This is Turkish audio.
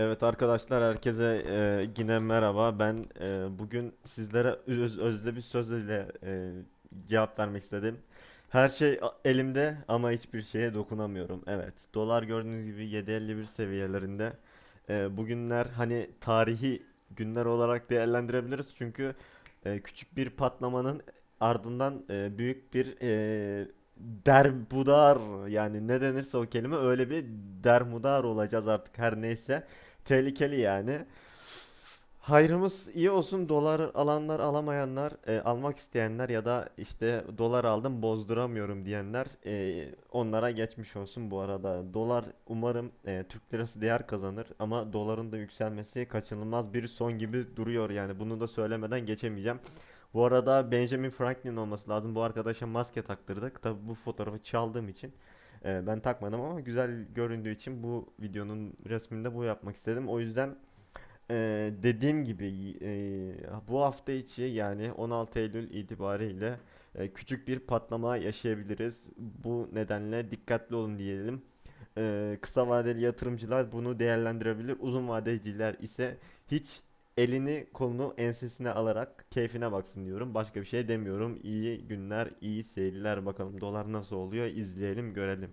Evet arkadaşlar herkese e, yine merhaba. Ben e, bugün sizlere öz, özde bir sözle e, cevap vermek istedim. Her şey elimde ama hiçbir şeye dokunamıyorum. Evet, dolar gördüğünüz gibi 7.51 seviyelerinde. E, bugünler hani tarihi günler olarak değerlendirebiliriz çünkü e, küçük bir patlamanın ardından e, büyük bir e, derbudar yani ne denirse o kelime öyle bir dermudar olacağız artık her neyse. Tehlikeli yani. Hayrımız iyi olsun. Dolar alanlar, alamayanlar, e, almak isteyenler ya da işte dolar aldım bozduramıyorum diyenler e, onlara geçmiş olsun bu arada. Dolar umarım e, Türk lirası değer kazanır ama doların da yükselmesi kaçınılmaz bir son gibi duruyor yani. Bunu da söylemeden geçemeyeceğim. Bu arada Benjamin Franklin olması lazım. Bu arkadaşa maske taktırdık. Tabii bu fotoğrafı çaldığım için e, ben takmadım ama güzel göründüğü için bu videonun resminde bu yapmak istedim. O yüzden ee, dediğim gibi e, bu hafta içi yani 16 Eylül itibariyle e, küçük bir patlama yaşayabiliriz. Bu nedenle dikkatli olun diyelim. Ee, kısa vadeli yatırımcılar bunu değerlendirebilir. Uzun vadeciler ise hiç elini kolunu ensesine alarak keyfine baksın diyorum. Başka bir şey demiyorum. İyi günler, iyi seyirler bakalım. Dolar nasıl oluyor izleyelim, görelim.